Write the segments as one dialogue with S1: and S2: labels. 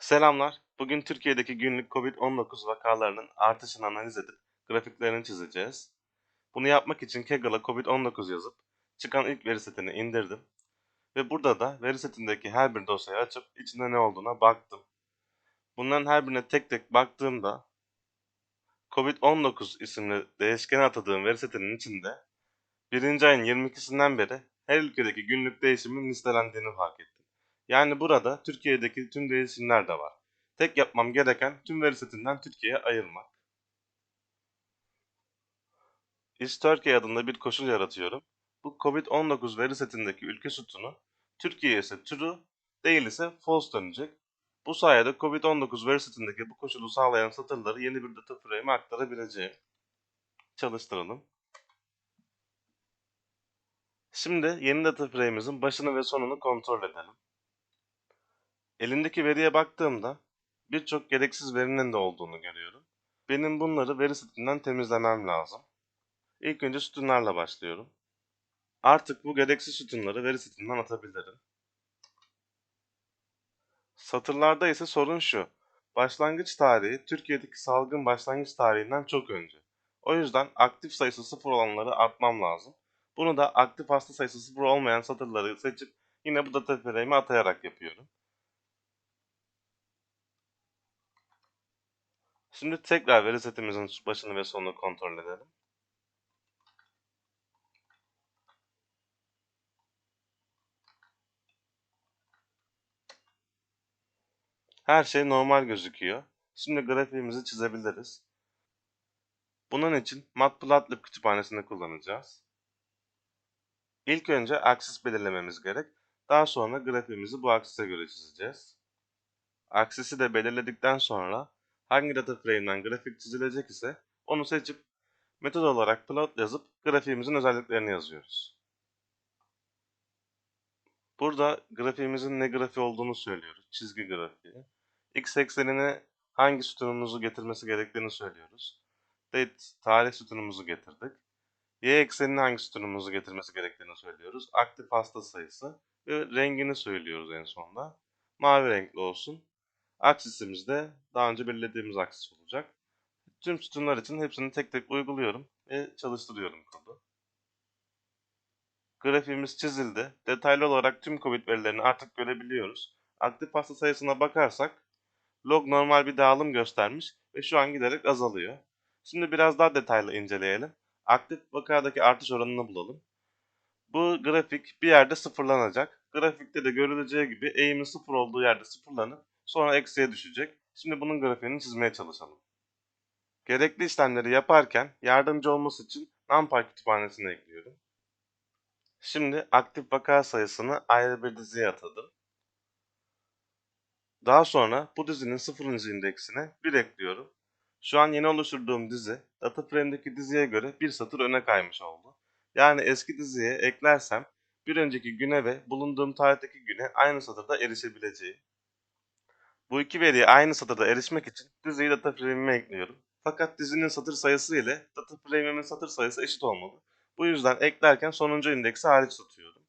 S1: Selamlar. Bugün Türkiye'deki günlük COVID-19 vakalarının artışını analiz edip grafiklerini çizeceğiz. Bunu yapmak için Kaggle'a COVID-19 yazıp çıkan ilk veri setini indirdim. Ve burada da veri setindeki her bir dosyayı açıp içinde ne olduğuna baktım. Bunların her birine tek tek baktığımda COVID-19 isimli değişkene atadığım veri setinin içinde birinci ayın 22'sinden beri her ülkedeki günlük değişimin listelendiğini fark ettim. Yani burada Türkiye'deki tüm değişimler de var. Tek yapmam gereken tüm veri setinden Türkiye'ye ayırmak. Is Turkey adında bir koşul yaratıyorum. Bu COVID-19 veri setindeki ülke sütunu Türkiye ise true, değil ise false dönecek. Bu sayede COVID-19 veri setindeki bu koşulu sağlayan satırları yeni bir data frame'e aktarabileceğim. Çalıştıralım. Şimdi yeni data frame'imizin başını ve sonunu kontrol edelim. Elimdeki veriye baktığımda birçok gereksiz verinin de olduğunu görüyorum. Benim bunları veri setinden temizlemem lazım. İlk önce sütunlarla başlıyorum. Artık bu gereksiz sütunları veri setinden atabilirim. Satırlarda ise sorun şu. Başlangıç tarihi Türkiye'deki salgın başlangıç tarihinden çok önce. O yüzden aktif sayısı sıfır olanları atmam lazım. Bunu da aktif hasta sayısı sıfır olmayan satırları seçip yine bu data frame'e atayarak yapıyorum. Şimdi tekrar veri setimizin başını ve sonunu kontrol edelim. Her şey normal gözüküyor. Şimdi grafiğimizi çizebiliriz. Bunun için Matplotlib kütüphanesini kullanacağız. İlk önce aksis belirlememiz gerek. Daha sonra grafiğimizi bu aksise göre çizeceğiz. Aksisi de belirledikten sonra hangi data frame'den grafik çizilecek ise onu seçip metod olarak plot yazıp grafiğimizin özelliklerini yazıyoruz. Burada grafiğimizin ne grafiği olduğunu söylüyoruz. Çizgi grafiği. X eksenine hangi sütunumuzu getirmesi gerektiğini söylüyoruz. Date, tarih sütunumuzu getirdik. Y eksenine hangi sütunumuzu getirmesi gerektiğini söylüyoruz. Aktif hasta sayısı ve rengini söylüyoruz en sonunda. Mavi renkli olsun. Aksisimiz de daha önce belirlediğimiz aksis olacak. Tüm sütunlar için hepsini tek tek uyguluyorum ve çalıştırıyorum kodu. Grafiğimiz çizildi. Detaylı olarak tüm COVID verilerini artık görebiliyoruz. Aktif hasta sayısına bakarsak log normal bir dağılım göstermiş ve şu an giderek azalıyor. Şimdi biraz daha detaylı inceleyelim. Aktif vakadaki artış oranını bulalım. Bu grafik bir yerde sıfırlanacak. Grafikte de görüleceği gibi eğimin sıfır olduğu yerde sıfırlanıp sonra eksiye düşecek. Şimdi bunun grafiğini çizmeye çalışalım. Gerekli işlemleri yaparken yardımcı olması için NumPy kütüphanesine ekliyorum. Şimdi aktif vaka sayısını ayrı bir diziye atadım. Daha sonra bu dizinin sıfırıncı indeksine 1 ekliyorum. Şu an yeni oluşturduğum dizi data frame'deki diziye göre bir satır öne kaymış oldu. Yani eski diziye eklersem bir önceki güne ve bulunduğum tarihteki güne aynı satırda erişebileceğim. Bu iki veriye aynı satırda erişmek için diziyi data frame'ime ekliyorum. Fakat dizinin satır sayısı ile data frame'imin satır sayısı eşit olmalı. Bu yüzden eklerken sonuncu indeksi hariç tutuyorum.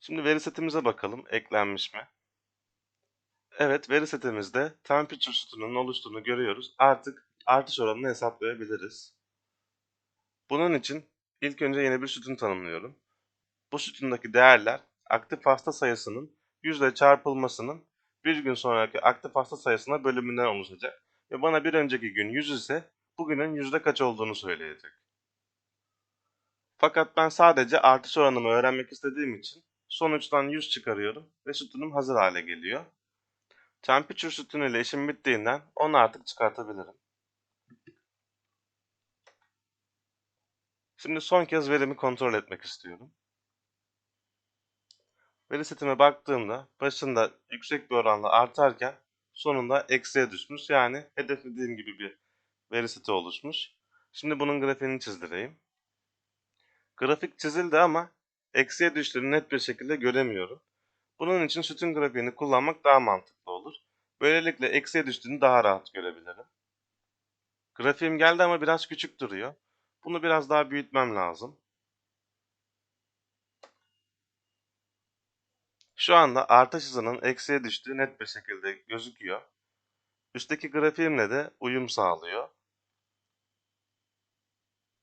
S1: Şimdi veri setimize bakalım eklenmiş mi? Evet veri setimizde temperature sütununun oluştuğunu görüyoruz. Artık artış oranını hesaplayabiliriz. Bunun için ilk önce yeni bir sütun tanımlıyorum. Bu sütundaki değerler aktif hasta sayısının 100 ile çarpılmasının bir gün sonraki aktif hasta sayısına bölümünden oluşacak. Ve bana bir önceki gün 100 ise bugünün yüzde kaç olduğunu söyleyecek. Fakat ben sadece artış oranımı öğrenmek istediğim için sonuçtan 100 çıkarıyorum ve sütunum hazır hale geliyor. Temperature sütunu ile işim bittiğinden onu artık çıkartabilirim. Şimdi son kez verimi kontrol etmek istiyorum. Veri setime baktığımda başında yüksek bir oranla artarken sonunda eksiye düşmüş. Yani hedeflediğim gibi bir veri seti oluşmuş. Şimdi bunun grafiğini çizdireyim. Grafik çizildi ama eksiye düştüğünü net bir şekilde göremiyorum. Bunun için sütun grafiğini kullanmak daha mantıklı olur. Böylelikle eksiye düştüğünü daha rahat görebilirim. Grafiğim geldi ama biraz küçük duruyor. Bunu biraz daha büyütmem lazım. Şu anda artış hızının eksiye düştüğü net bir şekilde gözüküyor. Üstteki grafiğimle de uyum sağlıyor.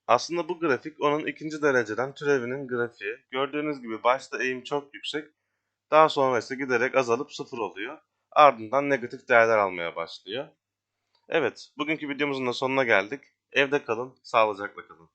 S1: Aslında bu grafik onun ikinci dereceden türevinin grafiği. Gördüğünüz gibi başta eğim çok yüksek, daha sonra ise giderek azalıp sıfır oluyor. Ardından negatif değerler almaya başlıyor. Evet, bugünkü videomuzun da sonuna geldik. Evde kalın, sağlıcakla kalın.